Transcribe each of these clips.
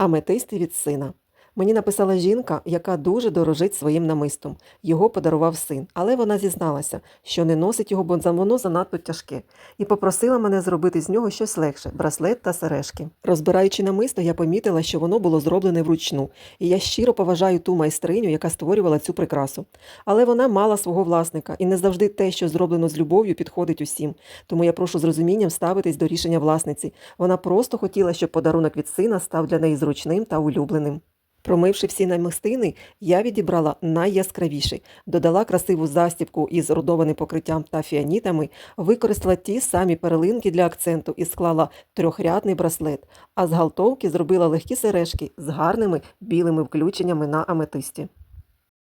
Аметисти від сина. Мені написала жінка, яка дуже дорожить своїм намистом. Його подарував син, але вона зізналася, що не носить його, бо воно занадто тяжке, і попросила мене зробити з нього щось легше браслет та сережки. Розбираючи намисто, я помітила, що воно було зроблене вручну, і я щиро поважаю ту майстриню, яка створювала цю прикрасу. Але вона мала свого власника, і не завжди те, що зроблено з любов'ю, підходить усім. Тому я прошу з розумінням ставитись до рішення власниці. Вона просто хотіла, щоб подарунок від сина став для неї зручним та улюбленим. Промивши всі намистини, я відібрала найяскравіші, додала красиву застібку із родованим покриттям та фіанітами, використала ті самі перлинки для акценту і склала трьохрядний браслет, а з галтовки зробила легкі сережки з гарними білими включеннями на аметисті.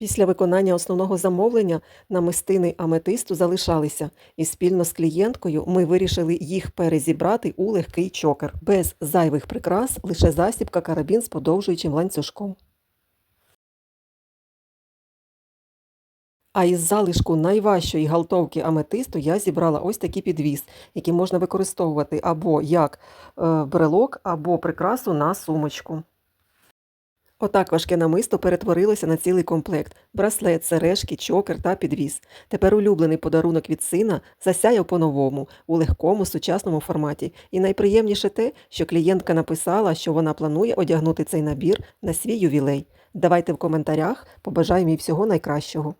Після виконання основного замовлення намистини аметисту залишалися, і спільно з клієнткою ми вирішили їх перезібрати у легкий чокер, без зайвих прикрас, лише засібка карабін з подовжуючим ланцюжком. А із залишку найважчої галтовки аметисту я зібрала ось такий підвіз, який можна використовувати або як е, брелок, або прикрасу на сумочку. Отак важке намисто перетворилося на цілий комплект: браслет, сережки, чокер та підвіз. Тепер улюблений подарунок від сина засяяв по-новому, у легкому сучасному форматі. І найприємніше те, що клієнтка написала, що вона планує одягнути цей набір на свій ювілей. Давайте в коментарях, побажаємо їй всього найкращого.